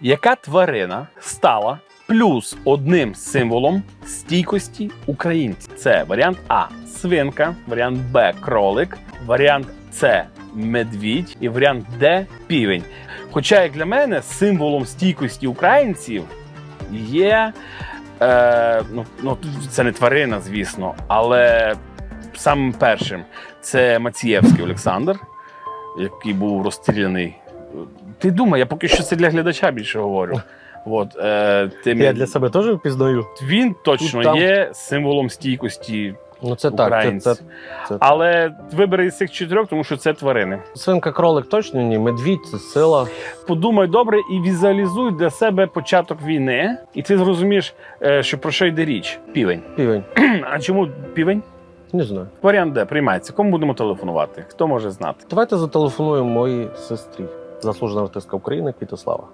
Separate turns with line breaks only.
Яка тварина стала плюс одним символом стійкості українців? Це варіант А свинка, варіант Б кролик, варіант С медвідь і варіант Д півень. Хоча, як для мене, символом стійкості українців є. Е, ну, ну, це не тварина, звісно, але самим першим це Мацієвський Олександр, який був розстріляний. Ти думай, я поки що це для глядача більше говорю. От, е, тим,
Я для себе теж впізнаю.
Він точно
Там-
є символом стійкості
Ну це так. Це, це, це,
Але вибери із цих чотирьох, тому що це тварини.
Свинка кролик точно ні, медвідь це сила.
Подумай добре і візуалізуй для себе початок війни, і ти зрозумієш, е, що про що йде річ. Півень.
Півень.
А чому півень?
Не знаю.
Варіант Д приймається. Кому будемо телефонувати? Хто може знати?
Давайте зателефонуємо моїй сестрі. Заслужена артистка України Квітослава.